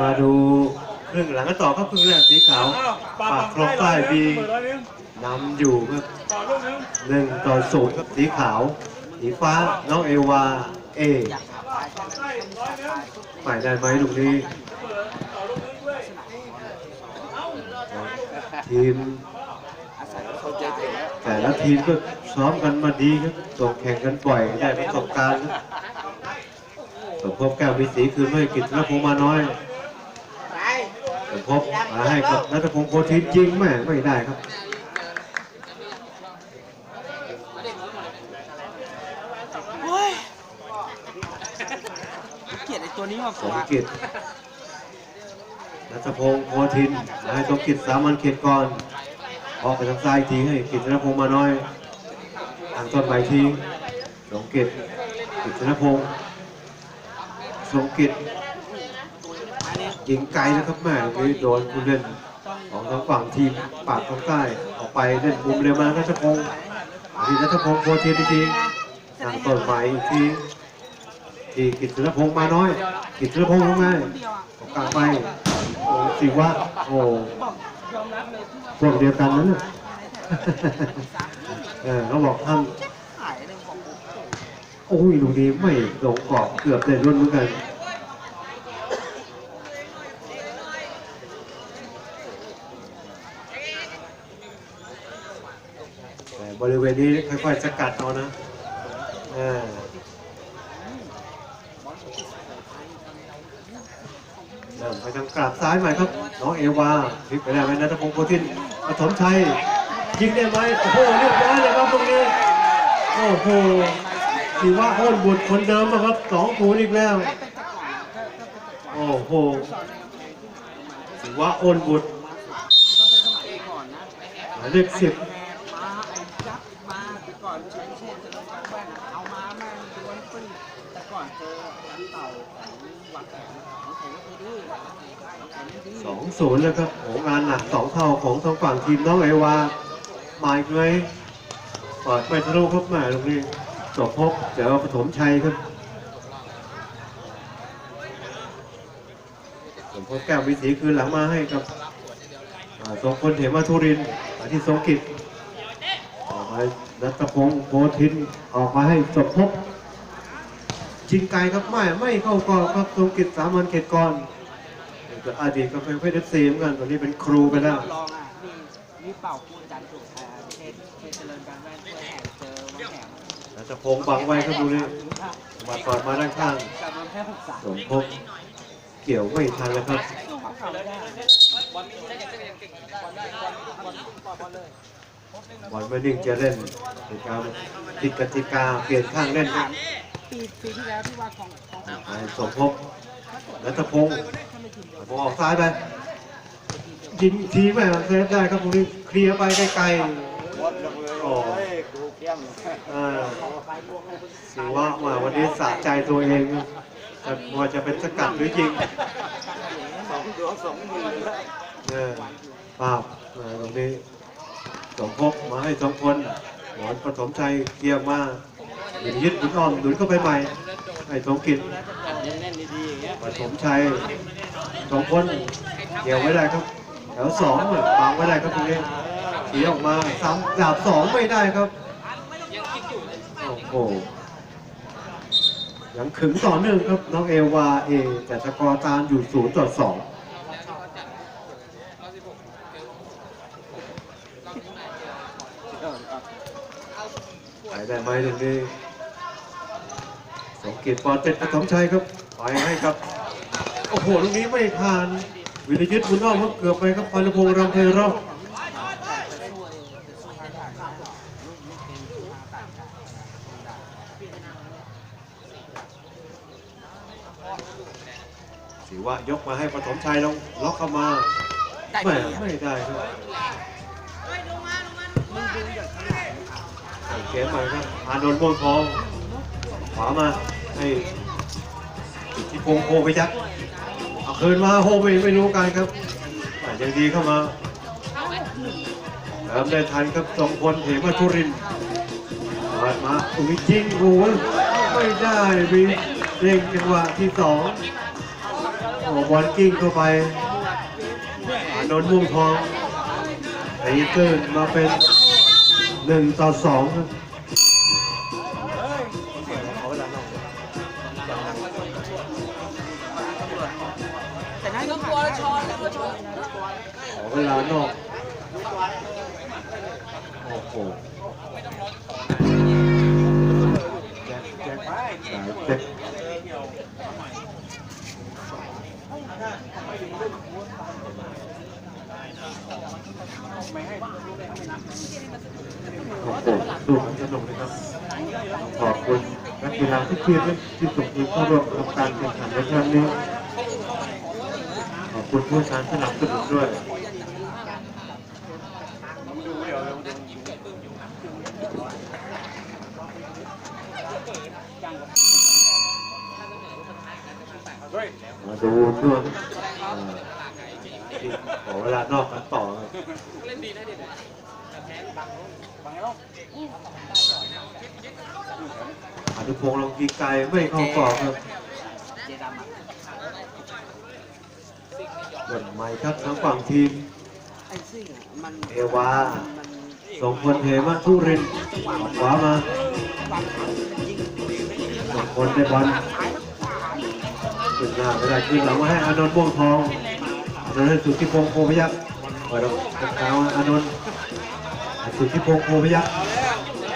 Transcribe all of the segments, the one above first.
มาดูครึ่งหลังกันต่อครับครึ่งแรกสีขาวปากคลองใต้บีนำอยู่ครับต่อหนึ่งต่อศูนย์ครับสีขาวสีฟ้าน้องเอวาเอได้ร้อยนึงหมายได้ไหมลูกนี้ต่อลูกนึงด้วยทีมแต่ละทีมก็ซ้อมกันมาดีครับส่งแข่งกันบ่อยได้ประสบการณ์ครับ สมภพแก้ววิสีคืนให้กิจนพงษ์มาน้อยสมภพมาให้กับนัทพงศ์โคทินยิงแม่ไม่ได้ครับโอ้ยเกลียดไอ้ตัวนี้มากสกมว่ากิจนัทพงศ์โคทินมาให้สมกิจสามัญเขตก่อน ออกไปทางซ้ายอีกทีให้กิจนพงษ์มาน้อยทางต้นใหม่ทีสมกิจกิจนพงศ์ สมกิจยิงไกลนะครับแม่นี้โดนผู้เล่นของทางฝั่งทีมปากของใต้ออกไปเล่นมุมเร็วมานัทพงศ์ทีนัทพงศ์โคเทียนทีทางต้นใหม่อีกทีที่กิตตินพงศ์มาน้อย กิตตินพงศ์ลงมาออกกลางไปโอ้สิวะโอ้พวกเดียวกันนั้นน่ะเออเขาบอกท่าน หายเลยบอก โอ้ยลูกนี้ไม่ลงกรอบเกือบได้รุ่นเหมือนกันแต่บริเวณนี้ค่อยๆสกัดเอานะเริ่มไปทางกราบซ้ายใหม่ครับ น้องเอวาพลิกไปแล้วไหมนัทพงศ์โพธินปฐมชัยยิงได้ไหมโอ้โหเรียบร้อยเลยครับตรงนี้ โอ้โห ถือว่าโอนบุตรคนเดิมนะครับสองศูนย์อีกแล้ว โอ้โหถือว่าโอนบุตรหมายเลขสิบสองศูนย์แล้วครับโหงานหนักสองเท่าของทางฝั่งทีมน้องไอวามาอีกเลยเปิดไปทะลุครับแม่ตรงนี้ จบพบเจอปฐมชัยครับสมพบแก้ววิถีคืนหลังมาให้กับอ่าทรงพลเหมาธุรินทร์มาที่ทรงกิจออกมานัทพงศ์โพธินออกมาให้จบพบชิงไกลครับไม่ไม่เข้ากรอบครับทรงกิจสามัญเขตกรก็อดีตก็เป็นเพชรเอฟซีเหมือนกันตอนนี้เป็นครูไปแล้วมีเป่า กนัทพงบังไว้ครับดูนี่มาตอดมาด้านข้างสมภพเกี่ยวไม่ทันแล้วครับบอลไม่นิ่งจะเล่นเป็นการผิดกติกาเปลี่ยนข้างเล่นครับปีที่แล้วที่วาของของสมภพนัทพงศ์พอออกซ้ายไปยิงทีแม่เซฟได้ครับตรงนี้เคลียร์ไปไกลๆ โอ้อ่าถือว่าว่าวันนี้สะใจตัวเองครับแต่ว่าจะเป็นสกัดหรือยิงสองดวสองมือเนี่ยภาพตรงนี้สมภพมาให้สองคนหมอนปฐมชัยเกียร์มาหยุดยึดหยุดอ้อมหยุดเข้าไปใหม่ให้สมกิจแน่นดีๆอย่างเงี้ยปฐมชัยสองคนเกี่ยวไว้ได้ครับแถวสองเนี่ยวางไว้ได้ครับตรงนี้ขีออกมาซ้ำดาบสองไม่ได้ครับ โอ้โหยังขึงต่อเนื่องครับ น้องเอวาเอ แต่สกอร์ตามอยู่ศูนย์ต่อสองไปได้ไหมตรงนี้สมเกียรติปอนเป็นปฐมชัยครับไปให้ครับ โอ้โหตรงนี้ไม่ผ่าน วิรยุทธ์บุญรอดครับเกือบไปครับพลพงษ์รำเพรอบ ว่ายกมาให้ปฐมชัยลงล็อกเข้ามาไม่ไม่ได้ครับใส่เกมใหม่ครับอานนท์ม่วงทองขวามาให้อิทธิพงศ์โคไปยักษ์เอาคืนมาโฮไม่ไม่รู้กันครับแต่ยังดีเข้ามาเติมได้ทันครับสองคนเหมาชุรินทร์เปิดมาอุ้ยยิงโอ้ยไม่ได้มีเร่งจังหวะที่สองโอ้ บอลกิ้งเข้าไปอานนท์ม่วงทองตีตื้นมาเป็นหนึ่งต่อสองครับแต่นั่นก็กลัวชอนแล้วก็ชอนขอเวลานอก ขอ้โหดูสนุกนะครับ ขอบคุณนักกีฬาที่เชียร์ที่ส่งทีมเข้าร่วมทำการแข่งขันในครั้งนี้ ขอบคุณผู้การสนับสนุนด้วย ดูช่วงเอ่อที่ขอเวลานอกกันต่อครับอนุพงษ์ลงยิงไกลไม่เข้ากรอบครับเจดำอะเปิดไม้ครับทั้งฝั่งทีมเอวาสองคนเหมาทุรินขวามาคนยิงสองคนได้บอล ขึ้นหน้าไม่ได้ขึ้นหลังมาให้อานนท์ม่วงทองอานนท์ให้สุทธิพงศ์โพพยักษ์เปิดออกกลางอานนท์สุทธิพงศ์โพพยักษ์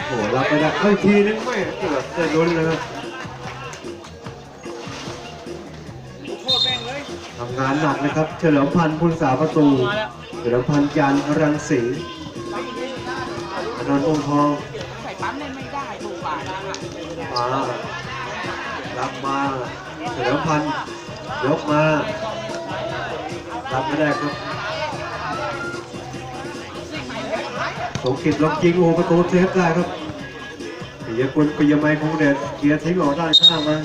โอ้โหรับไปได้เฮ้ยทีนึงไม่เกือบได้ลุ้นเลยครับทำงานหนักนะครับ เฉลิมพันธ์พุทธสาประตู เฉลิมพันธ์ยันรังสีอานนท์ม่วงทองใส่ปั๊มเล่นไม่ได้ถูกป่านะอะมารับมา เฉลิมพันธ์ยกมารับไม่ได้ครับสมกิจล็อกยิงโอประตูเซฟได้ครับปิยกุลปิยมัยคงเดชเกียร์ทิ้งออกด้านข้างมา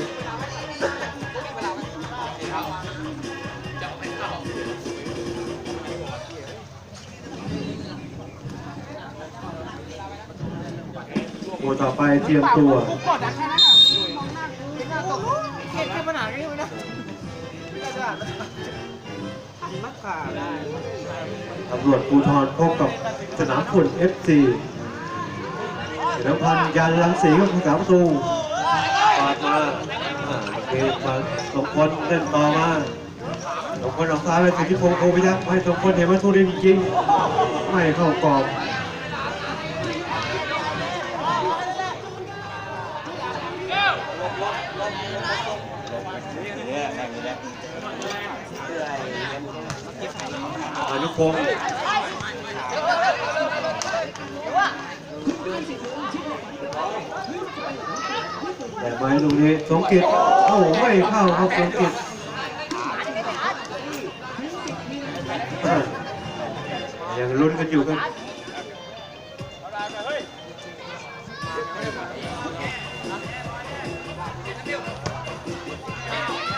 โอต่อไปเตรียมตัว ตำรวจภูธรพบกับสนามฝุ่น FC เฉลิมพันธ์ยันลังสีกับผู้สาประตูปาดมาเกมมาสมพลเล่นต่อมาสมพลออกซ้ายไปสิทธิพงศ์โคพิยักษ์ไม่สมพลเห็นว่าทุรินจริง ไม่เข้ากรอบ นุพงศ์แต่ไม้ตรงนี้สงกิจโอ้โหไม่เข้าครับสงกิจยังลุ้นกันอยู่ครับ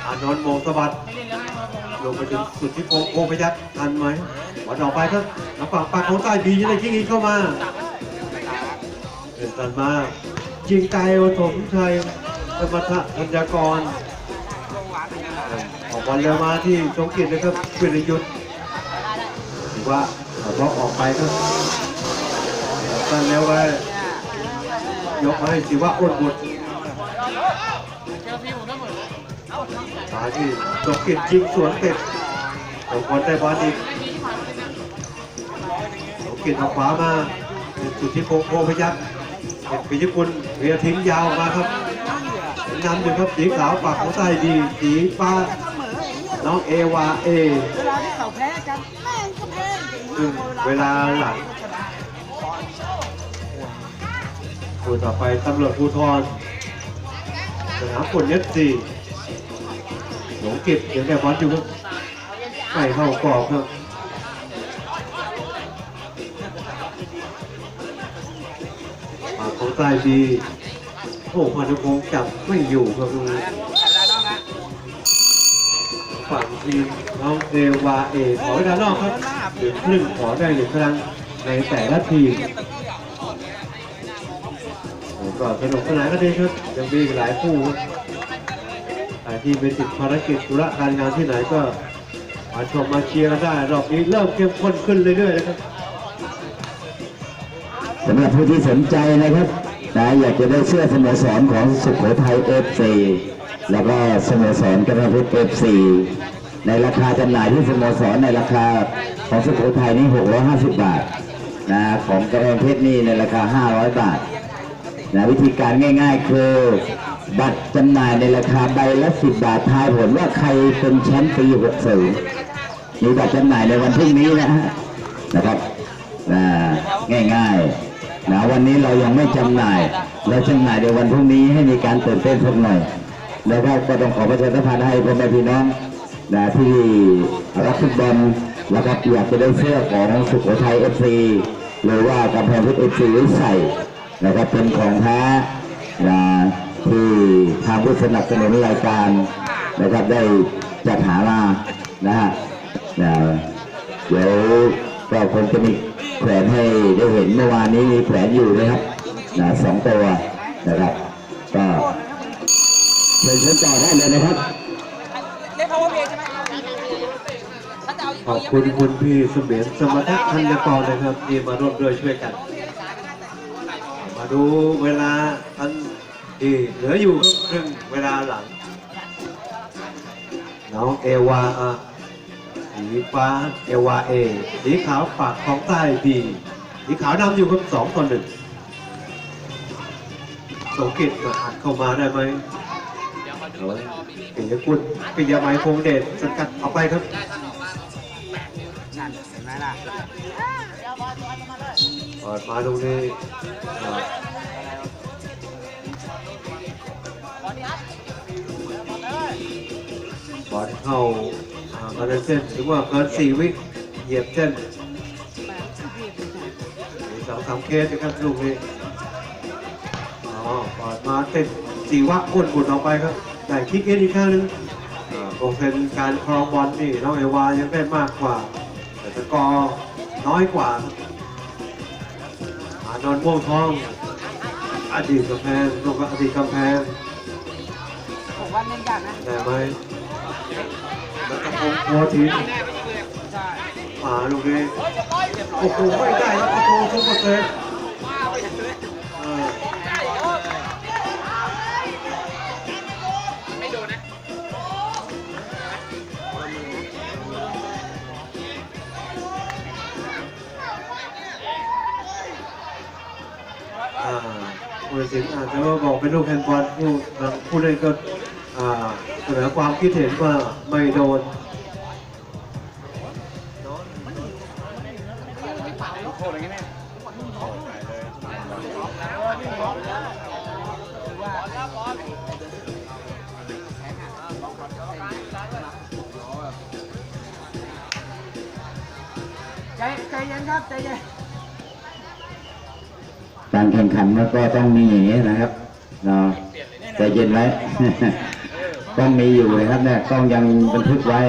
อานนท์โมงสะบัด ลงไปถึงสุดที่โพโพพยักทันไหมวันออกไปครับน้ำฝั่งปากของใต้บียังได้ยิงอีกเข้ามาเดินตันมายิงไกลโอถมชัยสมรรถธัญกรออกบอลเร็วมาที่สงกิจนะครับวิรยุทธ์ถือว่าเอาบล็อกออกไปครับตันเร็วไปยกมาให้สิว่าอ้นบุตร ที่สงกิจยิงสวนเต็มสองคนได้บอลอีกสงกิจออกขวามาสุดที่โพโพพยักษ์เห็นปีญี่ปุ่นเรียทิ้งยาวมาครับนำอยู่ครับสีขาวปากของใต้ดีสีฟ้าน้องเอวาเอเวลาที่เขาแพ้กันแม่งก็แพ้ซึ่งเวลาหลังคู่ต่อไปตำรวจภูธรสนามฝนเอฟซี หลงกิจเดี๋ยวแต่บอลอยู่ครับไม่เข้ากรอบครับปากของใต้ดีโอ้พานุพงศ์จับไม่อยู่ครับตรงนี้ฝั่งทีมน้องเอวาเอขอเวลานอกครับหรือครึ่งขอได้หนึ่งครั้งในแต่ละทีมโอ้ก็สนุกสนานกันดีครับยังมีหลายคู่ครับ ที่ไปติดภารกิจธุระการงานที่ไหนก็มาชมมาเชียร์กันได้ รอบนี้เริ่มเข้มข้นขึ้นเรื่อยๆนะครับสำหรับผู้ที่สนใจนะครับนะอยากจะได้เสื้อสโมสรของสุโขทัย FC แล้วก็สโมสรกระพุทธ FC ในราคาจำหน่ายที่สโมสรในราคาของสุโขทัยนี่ 650 บาทนะของกระแพงเพชรนี่ในราคา 500 บาทนะวิธีการง่าย ๆ คือ บัตรจำหน่ายในราคาใบละ10บาททายผลว่าใครเป็นแชมป์ปี60มีบัตรจำหน่ายในวันพรุ่งนี้นะฮะนะครับนะง่ายๆนะวันนี้เรายังไม่จำหน่าย เราจำหน่ายในวันพรุ่งนี้ให้มีการตื่นเต้นสักหน่อยแล้วก็ก็ต้องขอประชาสัมพันธ์ให้พ่อแม่พี่น้องนะที่รักฟุตบอลแล้วก็อยากจะได้เสื้อของสุโขทัยเอฟซีหรือว่ากำแพงเพชรเอฟซีไว้ใส่นะครับเป็นของแท้นะ ที่ทางผู้สนับสนุนรายการนะครับได้จัดหามานะฮะเดี๋ยวก็คงจะมีแขวนให้ได้เห็นเมื่อวานนี้มีแขวนอยู่นะครับนะสองตัวนะครับก็เชิญเชิญต่อได้เลยนะครับขอบคุณคุณพี่สมียนสมรรถธัญกรนะครับที่มาร่วมด้วยช่วยกัน มาดูเวลาอัน ที่เหลืออยู่ครับครึ่งเวลาหลัง น้องเอวาอะสีฟ้าเอวาเอสีขาวปากของใต้บีสีขาวนำอยู่ครับสองต่อหนึ่งสงกิจมาอัดเข้ามาได้ไหมโอ้ยปิยกุลปิยมัยคงเดชสกัดเอาไปครับนั่นเห็นไหมล่ะเปิดมาตรงนี้ อ่าบอลเข้าอ่ามาในเส้นถึงว่าเกินสี่วิเหยียบเส้นมีสองสามเคสนะครับลูกนี้อ๋อเปิดมาติดสีวะอ้วนบุดออกไปครับแต่คิกเอ็นอีกครั้งหนึงอ่าโปรเซนต์การครองบอลนี่น้องเอวายังได้มากกว่า แต่สกอร์น้อยกว่าครับอานนท์ม่วงทองอดีตกำแพงลงกับอดีตกำแพงผมว่าเล่นยากนะได้ไหม แล้วก็พงโพธิป่าลูกนี้โอ้โหไม่ได้ครับประตูทุกปร์เซ็นต์เออไม่โดนนะอ่าผู้ตัดสินอาจจะบอกเป็นลูกแฮนด์บอลผู้ผู้เล่นก็อ่า เสนอความคิดเห็นว่าไม่โดนโทษอะไรเงี้ยเนี่ยใจใจเย็นครับใจเย็นการแข่งขันมันก็ต้องมีอย่างนี้นะครับเนาะใจเย็นไว้ ต้องมีอยู่นะครับเนี่ยกล้องยังบันทึกไว้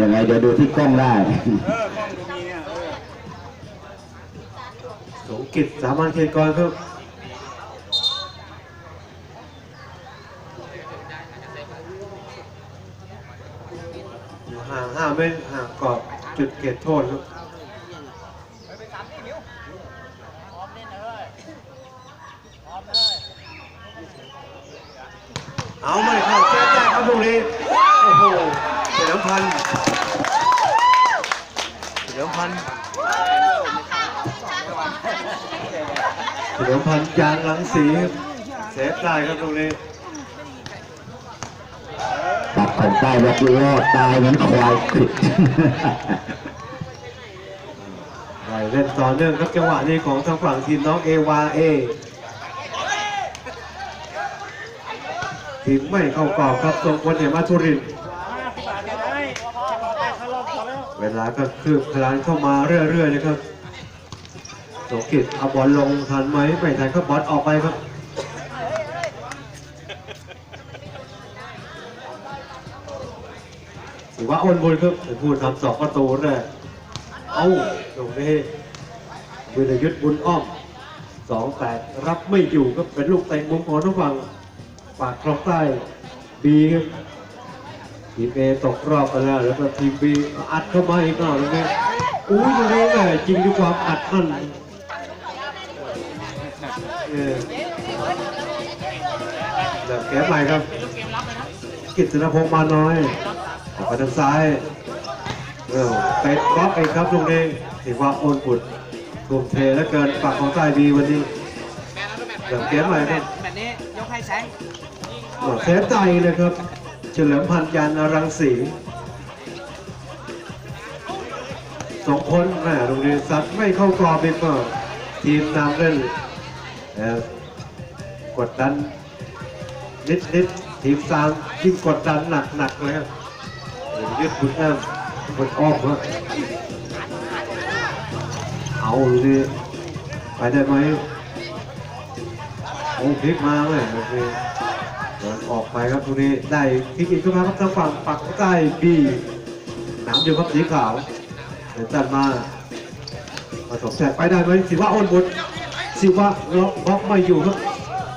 ยังไงเดี๋ยวดูที่กล้องได้เออกล้องดูมีเนี่ยเออสงกิจสามัญเขตกรครับห่างห้าเมตรห่างกรอบจุดเขตโทษครับ เอาไม่เข้าเซฟได้ครับตรงนี้ โอ้โหเฉลิมพันธ์เฉลิมพันธ์ เฉลิมพันธ์ยางหลังสีครับเซฟได้ครับตรงนี้ตัดของใต้แบบรอดตายเหมือนควายขิดได้เล่นต่อเนื่องครับจังหวะนี้ของทางฝั่งทีมน้องเอวาเอทีมไม่เข้ากรอบครับทรงพลเหมาทุรินทร์เวลาก็คืบคลานเข้ามาเรื่อยๆนะครับ สงกิจเอาบอลลงทันไหมไม่ทันก็บอลออกไปครับถือว่าอ้นบุญครับเป็นผู้ทำสองประตูแรกเอาตรงนี้วิรยุทธ์บุญอ้อมสองแปดรับไม่อยู่ก็เป็นลูกเตะมุมของทางฝั่งปากคลองใต้บีครับทีมเอตกรอบไปแล้วแล้วก็ทีมบีอัดเข้ามาอีกหน่อยนึงนี้อุ้ยตรงนี้แหละจริงด้วยความอัดอั้น เออเดี๋ยวแก้ใหม่ครับ กิตตินพงษ์มาน้อยออกไปทางซ้ายเออเตะบล็อกเองครับตรงนี้ถือว่าโอนบุดทุ่มเทและเกินฝั่งของใต้ดีวันนี้เดี๋ยวแก้ใหม่ครับแบบนี้ยกให้แสงเสียใจเลยครับ เฉลิมพันธ์ยานรังสีสองคนแม่โรงเรียนสัตว์ไม่เข้ากรอบเป็นก็ทีมนำเล่นเอ่อ กดดันนิดนิดๆทีมสามยิ่งกดดันหนักหนักๆเลยครับเยืดบุญน้ำบุญอ้อมครับเอาเลยไปได้ไหมโอ้พลิกมาไหมโอเคเดินออกไปครับตรงนี้ได้ทิกอีกขึ้นมาครับทางฝั่งปักใต้บีหนามอยู่ครับสีขาวเดินจันมาผสมแสกไปได้ไหมสิว่าอ้นบุญ สิว่าล็อกบล็อกไม่อยู่ครับ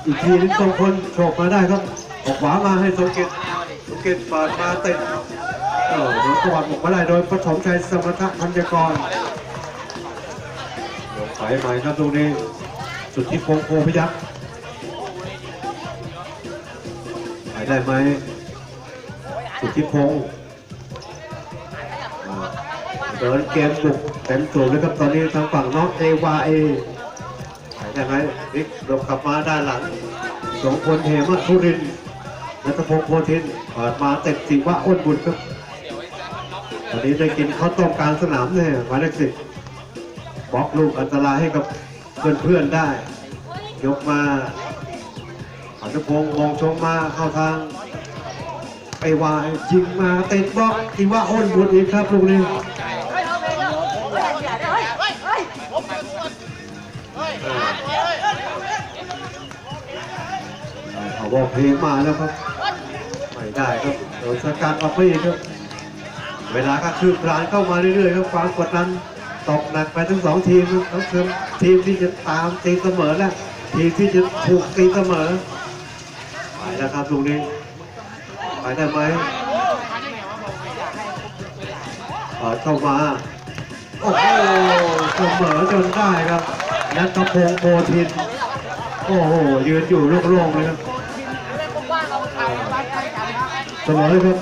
อีกทีนึงสองคนโฉบมาได้ครับ ออกขวามาให้สงเกตสงเกตเปิดมาเตะเออโดนตวัดออกมาได้โดยปฐมชัยสมรรถพันยกรลงไปใหม่ครับตรงนี้สุดที่พงษ์โพพยัคฆ์ไปได้ไหมสุดทธิพงศ์อ่าเดินเกมบุกเต็มตัวเลยครับตอนนี้ทางฝั่งน้องเอวาเอ ไปได้ไหมนิกลบกลับมาด้านหลัง สองคนเฮมะทุรินนัทพงศ์โพธินเปิดมาเต็มสิว่าอ้นบุญครับตอนนี้ได้กินข้าวต้มกลางสนามเนี่ยหมายเลขสิบบล็อกลูกอันตรายให้กับเพื่อนๆได้ ยกมาอนุพงศ์มองชมมาเข้าทางไปวายยิงมาเตะบล็อกอีว่าอ้นบุญอีกครับลูกนี้ เอาบอกเพลงมาแล้วครับ ไม่ได้ครับโดนสกัดออกไปอีกครับ เวลาก็คืบคลานเข้ามาเรื่อยๆครับความกดดันตกหนักไปทั้งสองทีมครับทั้งทีมทีมที่จะตามตีเสมอและทีมที่จะถูกตีเสมอไปแล้วครับตรงนี้ไปได้ไหมเปิดเข้ามา โอ้โหเสมอจนได้ครับนัทพงศ์โมทิน โอ้โห ยืนอยู่โล่งๆเลยครับ สมอเลยครับ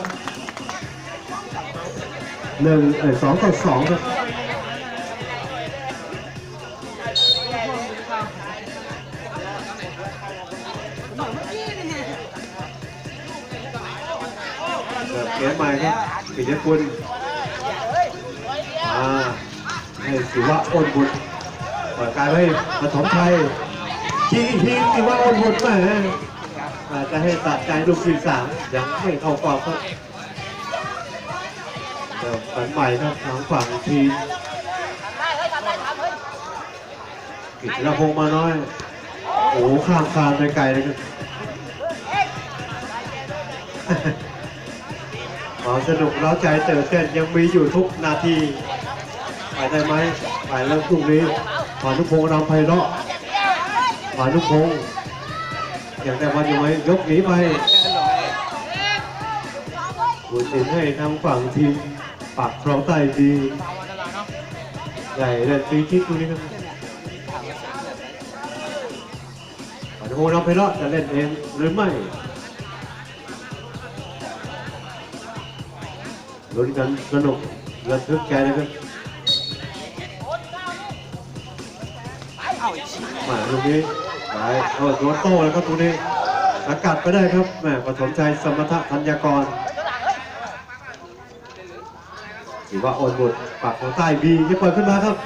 หนึ่งเอ้ยสองต่อสองครับเสิร์ฟเกมใหม่ครับปิยกุลมาให้สิวะอ้นบุญเปิดการให้ปฐมชัยชิงทีสิวะอ้นบุญแหม อาจจะให้ตัดใจลูกทีสามยังไม่เข้ากรอบครับเสิร์ฟกันใหม่ครับทางฝั่งทีมกิจรพงมาน้อย โอ้ข้ามคานไปไกลเลยครับความสนุกเร้าใจเติมเต้นยังมีอยู่ทุกนาทีไปได้ไหมไปแล้วพรุ่งนี้พานุพงษ์รำไพเราะพานุพงษ์ อยากได้วันอยู่ไหมยกหนีไปบุญสินให้ทางฝั่งทีมปากคลองใต้ดีใหญ่เล่นฟรีคิกตรงนี้ครับพานุพงษ์รำไพเราะจะเล่นเองหรือไม่ลุ้นกันสนุกระทึกใจนะครับเอาอีกชิ้าตรงนี้ไปเอาโดนโต้แล้วครับตรงนี้สกัดไปได้ครับแหม่ปฐมชัยสมรรถธัญญกรถือว่าโอนบทปากของใต้บีจะเปิดขึ้นมาครับ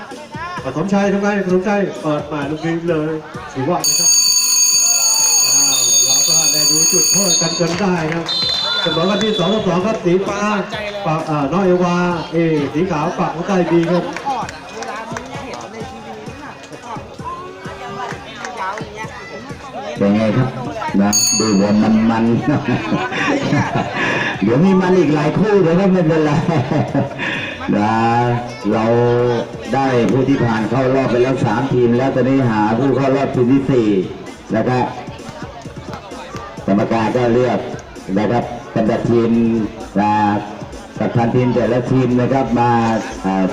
ปฐมชัยทำไงปฐมชัยเปิดมาลูกนี้เลยถือว่านะครับอ้าวเราก็ได้ดูจุดโทษกันจนได้ครับเสมอกันที่สองต่อสองครับสีฟ้าปากอ่าน้อยเอวาเอสีขาวปากของใต้บีครับ เป็นไงครับนะดูบอลมันมันเดี๋ยวมีมันอีกหลายคู่เดี๋ยวก็ไม่เป็นไรนะเราได้ผู้ที่ผ่านเข้ารอบไปแล้วสามทีม แล้วตอนนี้หาผู้เข้ารอบทีมที่สี่นะครับกรรมการก็เลือกนะครับกัปตันทีมนะกับทันทีมแต่ละทีมนะครับมาอ่า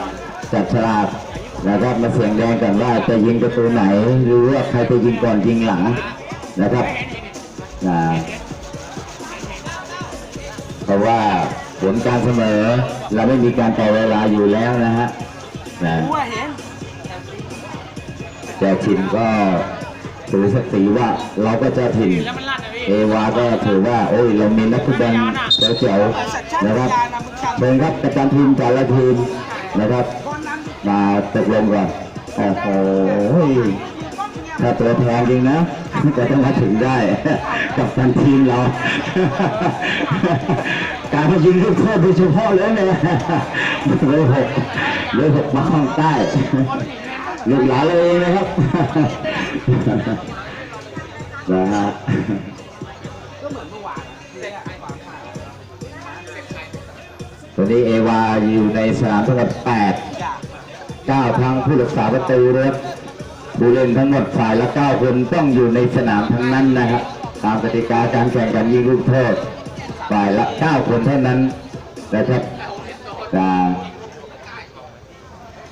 จับฉลากนะครับมาเสียงแดงกันว่าจะยิงประตูไหน หรือว่าใครจะยิงก่อนยิงหลัง นะครับนะเพราะว่าผลการเสมอเราไม่มีการต่อเวลาอยู่แล้วนะฮะนะแต่ถิ่นก็ถือสติว่าเราก็จะถิ่นเอวาก็ถือว่าโอ้ยเรามีนักฟุตบอลเจ๋วๆนะครับเชิญครับประจำทีมแต่ละทีมนะครับ มาตกลงก่อนโอ้โหถ้าตัวแพงจริงนะ จะต้องมาถึงได้ กับทันทีมเรา การมายิงลูกโทษโดยเฉพาะเลยเนี่ยเลยหกเลยหกมาข้างใต้ลูกหลานเราเองนะครับนะฮะก็เหมือนเมื่อวานเลยอะความผ่านตอนนี้เอวาอยู่ในสนามทั้งหมด8อยาก9ทางผู้รักษาประตูนะครับ ผู้เล่นทั้งหมดฝ่ายละ 9 คนต้องอยู่ในสนามทั้งนั้นนะครับ ตามกติกาการแข่งขันยิงลูกโทษฝ่ายละ 9 คนเท่านั้นนะครับอ่า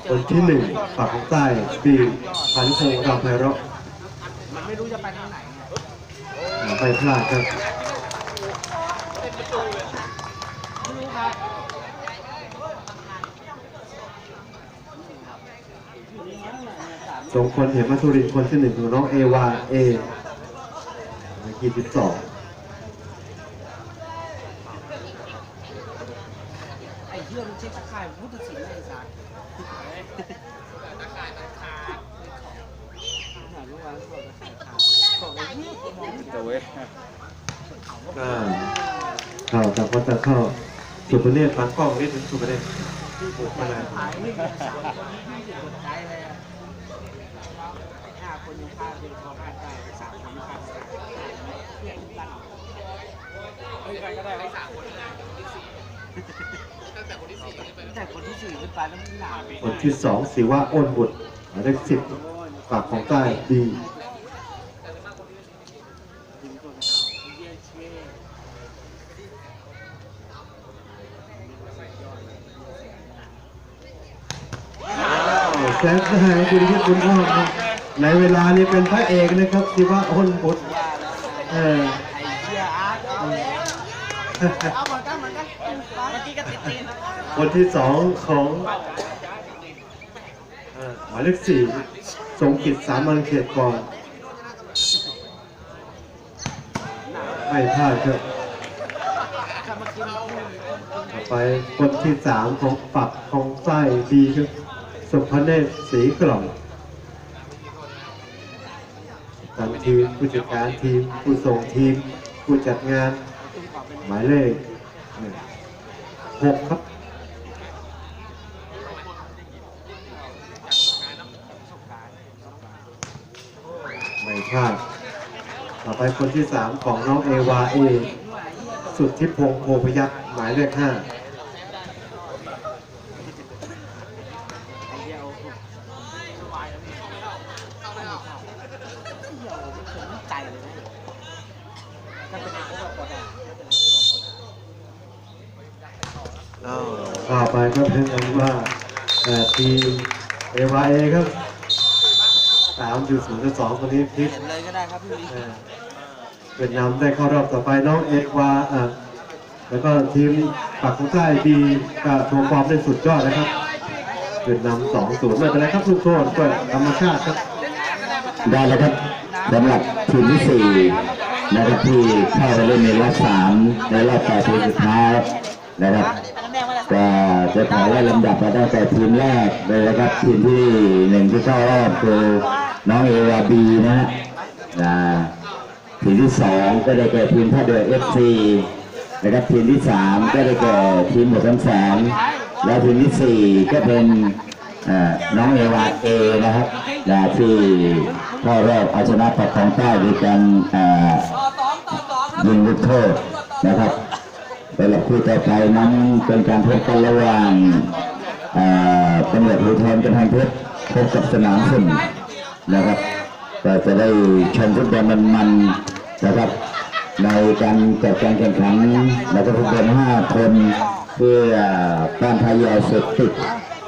คนที่หนึ่งปากของใต้ปีพานุพงศ์รามไพเราะมันไม่รู้จะไปทางไหนไงไปพลาดครับ ไม่รู้ครับ สองคนเห็นมาทุรินคนที่หนึ่งของน้องเอวาเอยี่สิบสองไอ้เหี้ยมันเช็คตะข่ายพุทธศิลป์ไอ้สัสตะข่ายตะขาดหาลูกวางเขาตะข่าขอกไอ้เหี้ยมองไม่จะเว้ยอ่าเข้าต่างคนต่างเข้าสุประเนตรปานกล้องนิดนึงสุประเนตรบุกมาเลย หายไม่ได้สามคนไม่ได้กดใจเลยอะห้าคนยังพาเป็นพอพลาดได้สามคนไม่พาดได้เพื่อนทุกกันเฮ้ยใครก็ได้ไว้สามคนตั้งแต่คนที่สี่ขึ้นไปแล้วมันหนาคนที่สองสิว่าอ้นบุตรหมายเลขสิบปากของใต้ดีแซงทหารคุณยุทธคุณพ่อครับ ในเวลานี้เป็นพระเอกนะครับสิว่าอ้นบุตรว่าแล้วเออไอ้เหี้ยอาร์ตเอาเอาเหมือนกันเหมือนกันเมื่อกี้ก็ติดตีนนะคนที่สองของเอ่อหมายเลขสี่สงกิจสามัญเขตก่อนไม่พลาดครับถ้าเมื่อกี้มันพูดต่อไปคนที่สามของปักของไส้ดีครับสุพเนศสีกล่อม ทางทีมผู้จัดการทีม ผู้ส่งทีม ผู้จัดงาน หมายเลขหกครับไม่พลาดต่อไปคนที่สามของน้องเอวาเอ สุดที่พงโพพยักหมายเลขห้า ไอ้เหี้ยเอาสบายแล้วนี่เหี้ยไม่เคยมั่นใจเลยนะถ้าเป็นไอ้พวกแบบกดอะ อ้าวต่อไปก็เป็นอันว่าเอ่อทีมเอวาเอ ครับสามอยู่ศูนย์สองคนนี้พลิกเห็นเลยก็ได้ครับพี่ลีเอ่อเวียดนามได้เข้ารอบต่อไปน้องเอวาอะแล้วก็ทีมปักของใต้ดีกับโชว์ฟอร์มได้สุดยอดนะครับเวียดนามสองศูนย์ไม่เป็นไรครับลูกโทษก็ธรรมชาติครับได้แล้วครับสำหรับทีมที่สี่นะครับที่เข้าไปเล่นในรอบสามในรอบแปดทีมสุดท้ายนะครับ ก็จะขอไล่ลำดับมาตั้งแต่ทีมแรกเลยนะครับทีมที่หนึ่งที่เข้ารอบคือน้องเอวาบีนะฮะนะทีมที่สองก็ได้แก่ทีมท่าเรือเอฟซีนะครับทีมที่สามก็ได้แก่ทีมหมวดน้ำแสงและทีมที่สี่ก็เป็นอ่อน้องเอวาเอนะครับที่เข้ารอบเอาชนะปักของใต้ด้วยกันเอ่อยิงลูกโทษนะครับ สำหรับคู่ต่อไปนั้นเป็นการพบกันระหว่างตำรวจภูธรกำแพงเพชรพบกับสนามสุ่มนะครับก็จะได้ชมฟุตบอลมันๆนะครับ ในการจัดการแข่งขันแล้วก็ฟุตบอล5คนเพื่อต้านภัยยาเสพติด